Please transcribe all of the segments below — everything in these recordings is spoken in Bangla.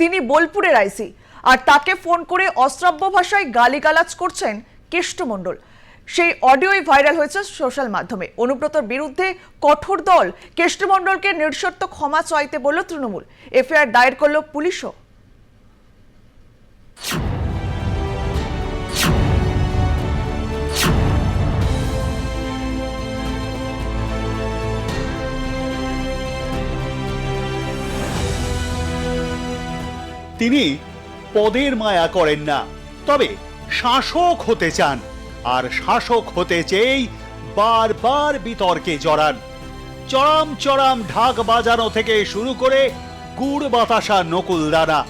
তিনি বোলপুরের আইসি। আর তাকে ফোন করে অশ্রাব্য ভাষায় গালিগালাজ করছেন কেষ্টমণ্ডল সেই অডিওই ভাইরাল হয়েছে সোশ্যাল মাধ্যমে। অনুব্রতর বিরুদ্ধে কঠোর দল কেষ্টমণ্ডলকে নিঃশর্ত ক্ষমা চাইতে বলল তৃণমূল। এফআইআর দায়ের করল পুলিশও। তিনি পদের মায়া করেন না, তবে শাসক হতে চান, আর শাসক হতে চেয়েই বারবার বিতর্কে জড়ান। চরম চরম ঢাক বাজানো থেকে শুরু করে গুড় বাতাসা নকুলদানা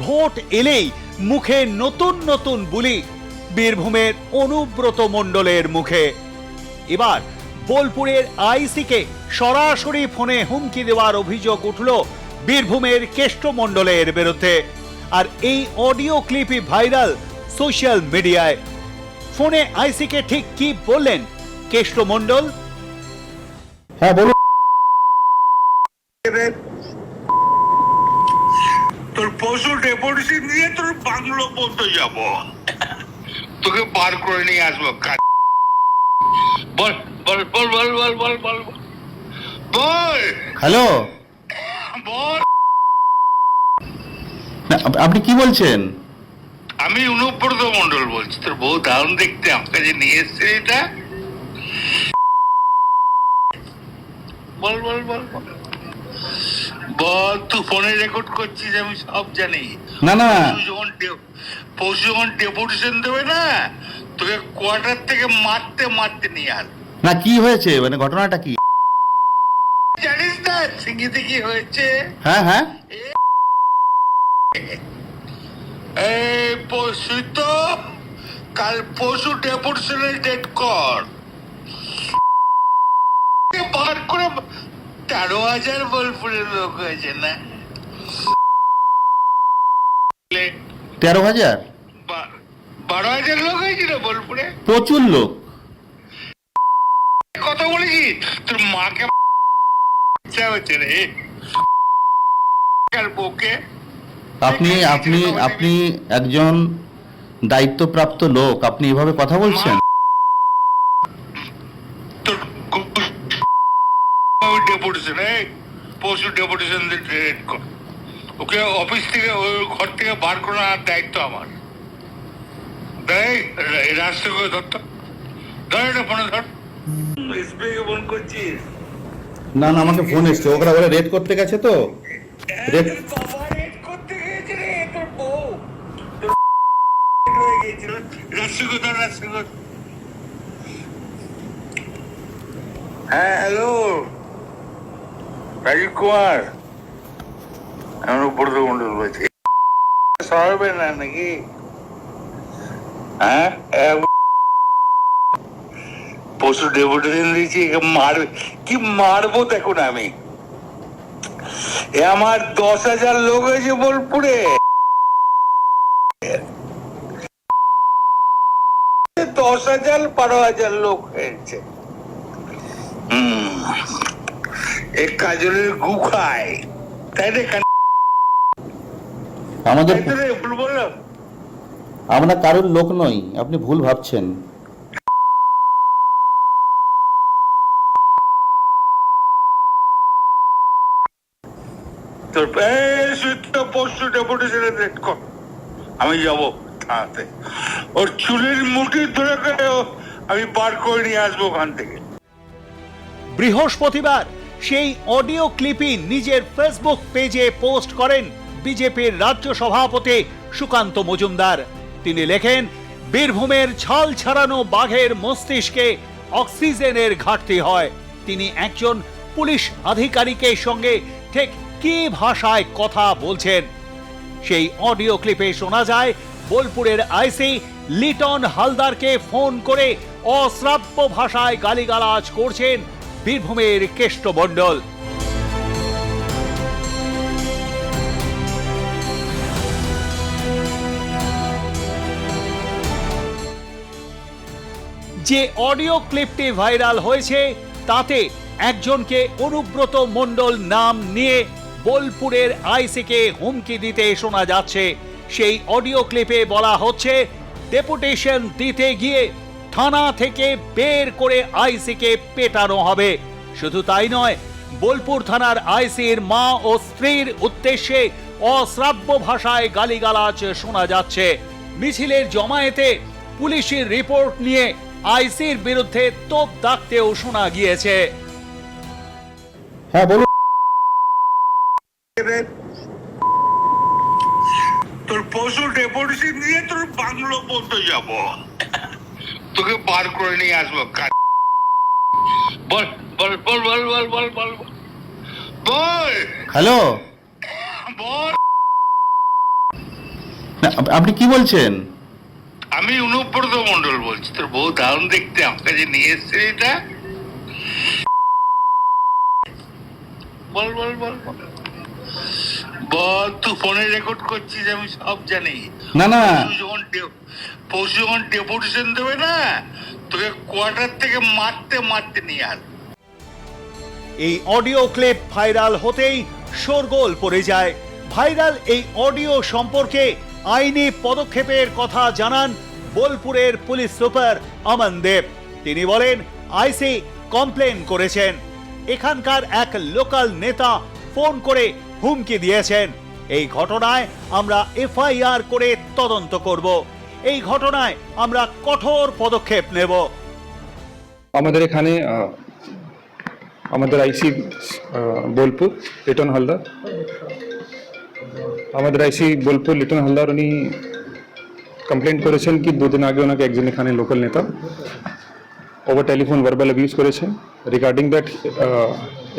ভোট এলেই মুখে নতুন নতুন বুলি বীরভূমের অনুব্রত মণ্ডলের মুখে। এবার বোলপুরের আইসিকে সরাসরি ফোনে হুমকি দেওয়ার অভিযোগ উঠল বীরভূমের কেষ্টমণ্ডলের বিরুদ্ধে। আর এই অডিও ক্লিপই ভাইরাল সোশ্যাল মিডিয়ায়। ফোনে আইসিকে ঠিক কি বললেন কেষ্টমণ্ডল হ্যাঁ বলুন। তোর পশু ডেপুটেশন নিয়ে তোর বাংলো পর্যন্ত যাব। তোকে বার করে নিয়ে আসব বল বল বল বল বল বল। বল। হ্যালো? না, আপনি কি বলছেন? আমি অনুব্রত মন্ডল বলছি। তোর বউ দারুণ দেখতে আমার কাছে নিয়ে এসছে এটা। বল বল বল বল। তুই ফোনে রেকর্ড করছিস আমি সব জানি। না না। যখন পশু যখন ডেপুটেশন দেবে না তোকে কোয়ার্টার থেকে মারতে মারতে নিয়ে আস। না কি হয়েছে? মানে ঘটনাটা কি? জানিস না কি হয়েছে। হ্যাঁ হ্যাঁ। এই তো কাল ডেপুটেশনের ডেট কর। বার করে তেরো হাজার বোলপুরের লোক হয়েছে না? তেরো হাজার? বারো হাজার লোক হয়েছিল বোলপুরে? প্রচুর লোক। কথা বলেছি তোর মাকে রে বউকে আপনি আপনি আপনি একজন দায়িত্বপ্রাপ্ত লোক আপনি এভাবে কথা বলছেন? ডেপুটেশন এই পশু ডেপুটেশন ওকে অফিস থেকে ওই ঘর থেকে বার করার দায়িত্ব আমার। করে ধরতো ধর এটা ফোনে ধর। এসবিকে ফোন করছিস? না না, আমাকে ফোন এসছে। ওরা বলে রেড করতে গেছে তো? রেড হ্যাঁ হ্যালো রাজীব কুমার। আমার উপর তো মন্ডল বলছি। সরবে না নাকি? হ্যাঁ? পশু ডেপুটেশন দিয়েছি একে মারবে। কি মারবো দেখুন আমি। এ আমার দশ হাজার লোক হয়েছে বোলপুরে। দশ হাজার বারো হাজার লোক হয়েছে। হুম। এ কাজলের গু খায়। তাই রে আমাদের আমরা কারোর লোক নই আপনি ভুল ভাবছেন। তোর সুইটটা পরশু ডেপুটেশনে কর। আমি যাব থানাতে। ওর চুলের মুঠি ধরে আমি বার করে নিয়ে আসব ওখান থেকে। বৃহস্পতিবার সেই অডিও ক্লিপই নিজের ফেসবুক পেজে পোস্ট করেন বিজেপির রাজ্য সভাপতি সুকান্ত মজুমদার। তিনি লেখেন, বীরভূমের ছাল ছাড়ানো বাঘের মস্তিষ্কে অক্সিজেনের ঘাটতি হয়। তিনি একজন পুলিশ আধিকারিকের সঙ্গে ঠিক কি ভাষায় কথা বলছেন? সেই অডিও ক্লিপে শোনা যায়, বোলপুরের আইসি লিটন হালদারকে ফোন করে অশ্রাব্য ভাষায় গালিগালাজ করছেন বীরভূমের কেষ্টমণ্ডল। যে অডিও ক্লিপটি ভাইরাল হয়েছে, তাতে একজনকে অনুব্রত মণ্ডল নাম নিয়ে বোলপুরের আইসিকে হুমকি দিতে শোনা যাচ্ছে। সেই অডিও ক্লিপে বলা হচ্ছে, ডেপুটেশন দিতে গিয়ে থানা থেকে বের করে আইসিকে পেটানো হবে। শুধু তাই নয়, বোলপুর থানার আইসির মা ও স্ত্রীর উদ্দেশ্যে অশ্রাব্য ভাষায় গালিগালাজ শোনা যাচ্ছে। মিছিলের জমায়েতে পুলিশের রিপোর্ট নিয়ে আইসির বিরুদ্ধে তোপ দাগতেও শোনা গিয়েছে। হ্যাঁ বলুন তোর পশু ডেপুটেশন দিয়ে তোর বাংলো পর্যন্ত যাব। তোকে বার করে নিয়ে আসব বল বল বল বল বল বল বল বল। বল। হ্যালো? বল। আপনি কি বলছেন? আমি অনুব্রত মন্ডল বলছি তোর বউ দারুণ দেখতে আমার কাছে নিয়ে এসছে এটা। বল বল বল বল। বল তুই ফোনে রেকর্ড করছিস আমি সব জানি। না না। যখন পরশু যখন ডেপুটেশন দেবে না তোকে কোয়ার্টার থেকে মারতে মারতে নিয়ে আস। এই অডিও ক্লিপ ভাইরাল হতেই শোরগোল পড়ে যায়। ভাইরাল এই অডিও সম্পর্কে আইনি পদক্ষেপের কথা জানান বোলপুরের পুলিশ সুপার আমান দেব। তিনি বলেন আইসি কমপ্লেন করেছেন। এখানকার এক লোকাল নেতা ফোন করে হুমকি দিয়েছেন। এই ঘটনায় আমরা এফআইআর করে তদন্ত করব। এই ঘটনায় আমরা কঠোর পদক্ষেপ নেব। আমাদের এখানে আমাদের আইসি বোলপুর, লিটন হালদার। আমাদের আইসি বোলপুর, লিটন হালদার উনি কমপ্লেন করেছেন কি দুদিন আগে ওনাকে একজন এখানে লোকাল নেতা। ওভার টেলিফোন ভার্বাল অ্যাবিউজ করেছেন রিগার্ডিং দ্যাট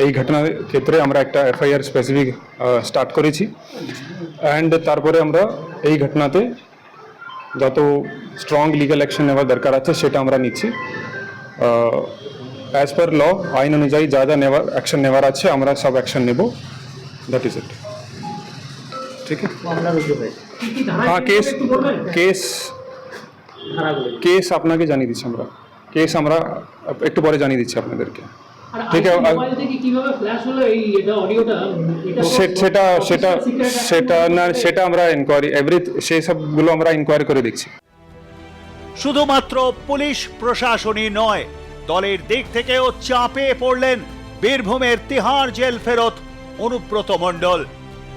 এই ঘটনার ক্ষেত্রে আমরা একটা এফআইআর স্পেসিফিক স্টার্ট করেছি। অ্যান্ড তারপরে আমরা এই ঘটনাতে যত স্ট্রং লিগ্যাল অ্যাকশন নেওয়ার দরকার আছে সেটা আমরা নিচ্ছি। অ্যাজ পার ল আইন অনুযায়ী যা যা নেওয়ার অ্যাকশন নেওয়ার আছে আমরা সব অ্যাকশন নেব। দ্যাট ইজ ইট ঠিক আছে? হ্যাঁ কেস কেস কেস আপনাকে জানিয়ে দিচ্ছি আমরা। কেস আমরা একটু পরে জানিয়ে দিচ্ছি আপনাদেরকে। ঠিক আছে আর- মোবাইল থেকে কীভাবে ফ্ল্যাশ হলো এই এটা অডিওটা এটা সে- সেটা সেটা সেটা না সেটা আমরা ইনকোয়ারি এভরি সেই সবগুলো আমরা ইনকোয়ারি করে দেখছি। শুধুমাত্র পুলিশ প্রশাসনই নয় দলের দিক থেকেও চাপে পড়লেন বীরভূমের তিহার জেল ফেরত অনুব্রত মণ্ডল।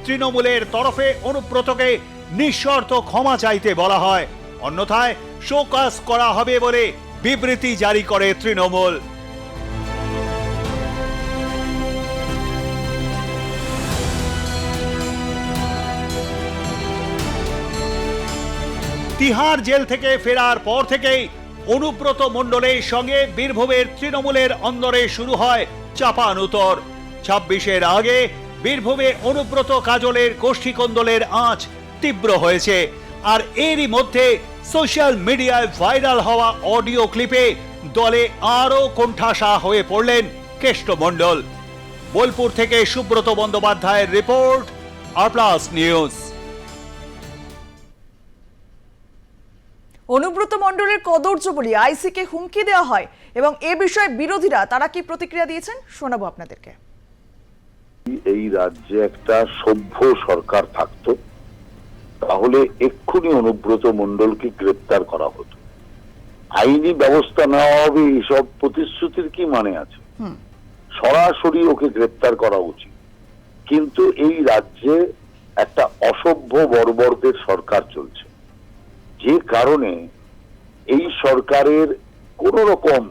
তৃণমূলের তরফে অনুব্রতকে নিঃশর্ত ক্ষমা চাইতে বলা হয়। অন্যথায় শোকাস করা হবে বলে বিবৃতি জারি করে তৃণমূল। তিহার জেল থেকে ফেরার পর থেকেই অনুব্রত মণ্ডলের সঙ্গে বীরভূমের তৃণমূলের অন্দরে শুরু হয় চাপানুতর ছাব্বিশের আগে বীরভূমে অনুব্রত কাজলের গোষ্ঠী গোষ্ঠীকন্দলের আঁচ তীব্র হয়েছে, আর এরই মধ্যে সোশ্যাল মিডিয়ায় ভাইরাল হওয়া অডিও ক্লিপে দলে আরও কোণঠাসা হয়ে পড়লেন কেষ্টমণ্ডল বোলপুর থেকে সুব্রত বন্দ্যোপাধ্যায়ের report R plus news. Anubrata মণ্ডলের কদর্য বলি আইসিকে হুমকি দেওয়া হয় এবং এ বিষয়ে বিরোধীরা তারা কি প্রতিক্রিয়া দিয়েছেন শোনাবো আপনাদেরকে। এই রাজ্যে একটা সভ্য সরকার থাকতো। তাহলে এক্ষুনি অনুব্রত মণ্ডলকে গ্রেপ্তার করা হতো। আইনি ব্যবস্থা নেওয়া হবে এসব প্রতিশ্রুতির কি মানে আছে? সরাসরি ওকে গ্রেপ্তার করা উচিত। কিন্তু এই রাজ্যে একটা অসভ্য বর্বরদের সরকার চলছে। যে কারণে এই সরকারের কোন রকম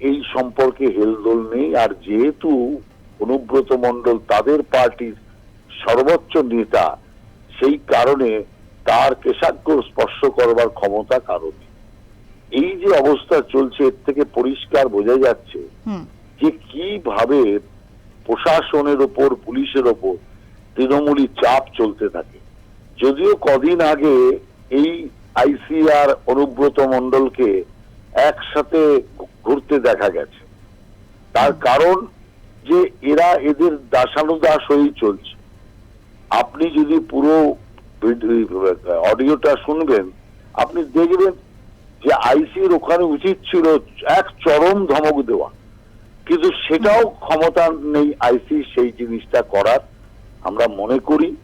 এই সম্পর্কে হেলদোল নেই আর যেহেতু অনুব্রত মন্ডল তাদের পার্টির সর্বোচ্চ নেতা সেই কারণে তার কেশাগ্র স্পর্শ করবার ক্ষমতা কারণ। এই যে অবস্থা চলছে এর থেকে পরিষ্কার বোঝা যাচ্ছে যে কীভাবে প্রশাসনের ওপর পুলিশের ওপর তৃণমূলী চাপ চলতে থাকে। যদিও কদিন আগে এই আইসিআর অনুব্রত মন্ডলকে একসাথে ঘুরতে দেখা গেছে। তার কারণ যে এরা এদের দাসানুদাস হয়েই চলছে। আপনি যদি পুরো অডিওটা শুনবেন আপনি দেখবেন যে আইসির ওখানে উচিত ছিল এক চরম ধমক দেওয়া। কিন্তু সেটাও ক্ষমতা নেই আইসি সেই জিনিসটা করার। আমরা মনে করি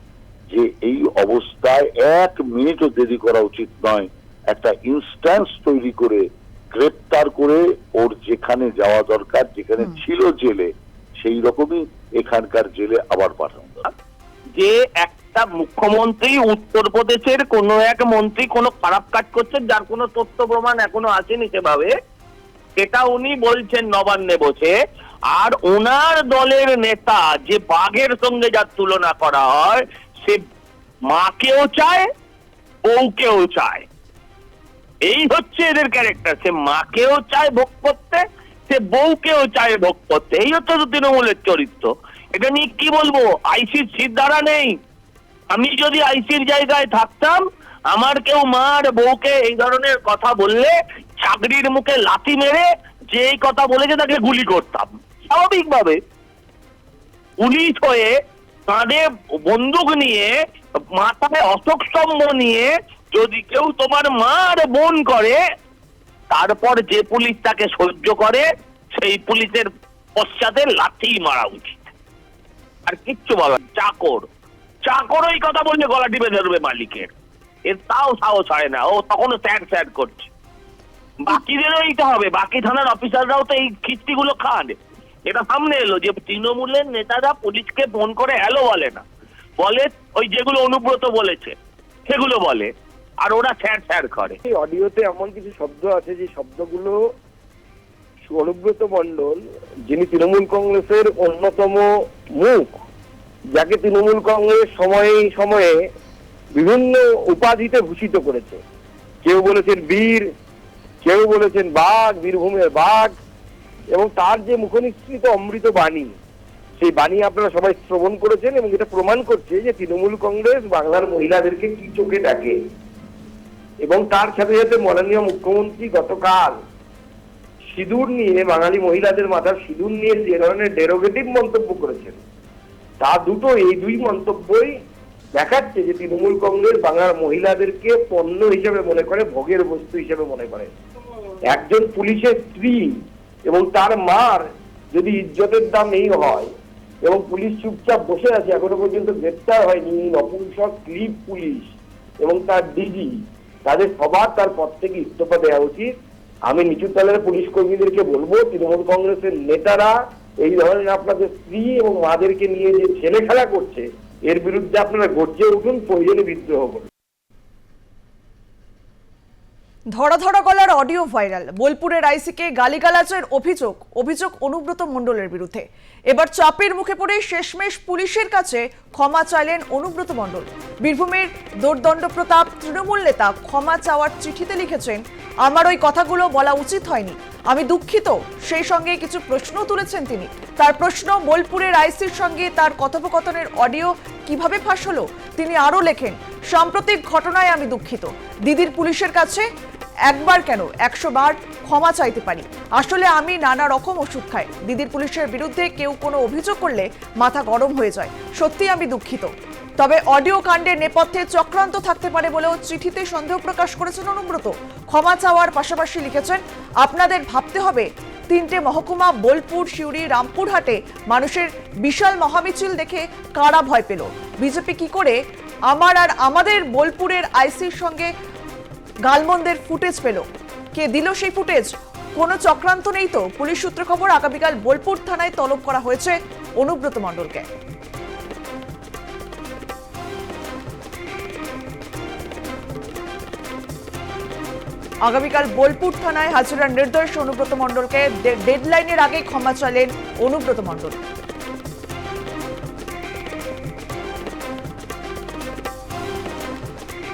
যে এই অবস্থায় এক মিনিটও দেরি করা উচিত নয়। একটা ইনস্ট্যান্স তৈরি করে গ্রেপ্তার করে ওর যেখানে যাওয়া দরকার যেখানে ছিল জেলে সেই রকমই এখানকার জেলে আবার পাঠানো। যে একটা মুখ্যমন্ত্রী উত্তরপ্রদেশের কোনো এক মন্ত্রী কোনো খারাপ কাজ করছেন, যার কোনো তথ্য প্রমাণ এখনও আসেনি সেভাবে, সেটা উনি বলছেন নবান্নে বসে। আর ওনার দলের নেতা যে বাঘের সঙ্গে যার তুলনা করা হয়, সে মাকেও চায়, বউকেও চায়। এই হচ্ছে এদের ক্যারেক্টার সে মাকেও চায় ভোগ করতে, সে বউকেও চায় ভোগ করতে। এই হচ্ছে তৃণমূলের চরিত্র। এটা নিয়ে কি বলব? আইসির সিদ্ধারা নেই। আমি যদি আইসির জায়গায় থাকতাম, আমার কেউ মার বউকে এই ধরনের কথা বললে চাকরির মুখে লাথি মেরে যে এই কথা বলেছে তাকে গুলি করতাম। স্বাভাবিকভাবে পুলিশ হয়ে কাঁধে বন্দুক নিয়ে, মাথায় অশোক স্তম্ভ নিয়ে যদি কেউ তোমার মার বোন করে, তারপর যে পুলিশ তাকে সহ্য করে, সেই পুলিশের পশ্চাতে লাথি মারা উচিত। আর কিচ্ছু বলার চাকর। চাকর ওই কথা বললে গলা টিপে ধরবে মালিকের। এর তাও সাহস হয় না, ও তখনও স্যাড স্যাড করছে। বাকিদেরও এইটা হবে, বাকি থানার অফিসাররাও তো এই খিস্তিগুলো খান। এটা সামনে এলো যে তৃণমূলের নেতারা পুলিশকে ফোন করে হ্যালো বলে না। বলে ওই যেগুলো অনুব্রত বলেছে, সেগুলো বলে, আর ওরা স্যার স্যার করে। এই অডিওতে এমন কিছু শব্দ আছে যে শব্দগুলো অনুব্রত মণ্ডল, যিনি তৃণমূল কংগ্রেসের অন্যতম মুখ যাকে তৃণমূল কংগ্রেস সময়ে সময়ে বিভিন্ন উপাধিতে ভূষিত করেছে। কেউ বলেছেন বীর, কেউ বলেছেন বাঘ বীরভূমের বাঘ, এবং তার যে মুখনিসৃত অমৃত বাণী, সেই বাণী আপনারা সবাই শ্রবণ করেছেন এবং এটা প্রমাণ করছে যে তৃণমূল কংগ্রেস বাংলার মহিলাদেরকে কি চোখে ডাকে। এবং তার সাথে সাথে মাননীয় মুখ্যমন্ত্রী গতকাল সিঁদুর নিয়ে, বাঙালি মহিলাদের মাথার সিঁদুর নিয়ে যে ধরনের ডেরোগেটিভ মন্তব্য করেছেন তা দুটো এই দুই মন্তব্যই দেখাচ্ছে যে তৃণমূল কংগ্রেস বাংলার মহিলাদেরকে পণ্য হিসেবে মনে করে, ভোগের বস্তু হিসেবে মনে করে। একজন পুলিশের স্ত্রী এবং তার মার যদি ইজ্জতের দাম এই হয় এবং পুলিশ চুপচাপ বসে আছে, এখনও পর্যন্ত গ্রেপ্তার হয়নি, নপুংসক ক্লিপ পুলিশ এবং তার ডিজি তাদের সবার তার পদ থেকে ইস্তফা দেওয়া উচিত। আমি নিচু তলের পুলিশ কর্মীদেরকে বলব, তৃণমূল কংগ্রেসের নেতারা এই ধরনের আপনাদের স্ত্রী এবং মাদেরকে নিয়ে যে ছেলে খেলা করছে, এর বিরুদ্ধে আপনারা গর্জে উঠুন, প্রয়োজনে বিদ্রোহ করুন। ধরা ধরা গলার অডিও ভাইরাল। বোলপুরের আইসিকে গালিগালাজের অভিযোগ অভিযোগ অনুব্রত মণ্ডলের বিরুদ্ধে। এবার চাপের মুখে পড়ে শেষমেশ পুলিশের কাছে ক্ষমা চাইলেন অনুব্রত মণ্ডল। বীরভূমের দোর্দণ্ড প্রতাপ তৃণমূল নেতা ক্ষমা চাওয়ার চিঠিতে লিখেছেন, আমার ওই কথাগুলো বলা উচিত হয়নি। আমি দুঃখিত। সেই সঙ্গে কিছু প্রশ্ন তুলেছেন তিনি। তার প্রশ্ন, বোলপুরের আইসির সঙ্গে তার কথোপকথনের অডিও কীভাবে ফাঁস হলো? তিনি আরও লেখেন, সাম্প্রতিক ঘটনায় আমি দুঃখিত। দিদির পুলিশের কাছে একবার কেন একশো বার ক্ষমা চাইতে পারি। আসলে আমি নানা রকম ওষুধ খাই। দিদির পুলিশের বিরুদ্ধে কেউ কোনো অভিযোগ করলে মাথা গরম হয়ে যায়। সত্যি আমি দুঃখিত। তবে অডিও কাণ্ডের নেপথ্যে চক্রান্ত থাকতে পারে বলেও চিঠিতে সন্দেহ প্রকাশ করেছেন অনুব্রত। ক্ষমা চাওয়ার পাশাপাশি লিখেছেন, আপনাদের ভাবতে হবে, তিনটে মহকুমা, বোলপুর, সিউড়ি, রামপুরহাটে মানুষের বিশাল মহামিছিল দেখে কারা ভয় পেল? বিজেপি কি করে আমার আর আমাদের বোলপুরের আইসির সঙ্গে গালমন্দের ফুটেজ পেল? কে দিল সেই ফুটেজ? কোনো চক্রান্ত নেই তো। পুলিশ সূত্র খবর, আগামীকাল বোলপুর থানায় তলব করা হয়েছে অনুব্রত মণ্ডলকে। আগামীকাল বোলপুর থানায় হাজিরার নির্দেশ অনুব্রত মণ্ডলকে। ডেডলাইনের আগে ক্ষমা চাইলেন অনুব্রত মণ্ডল।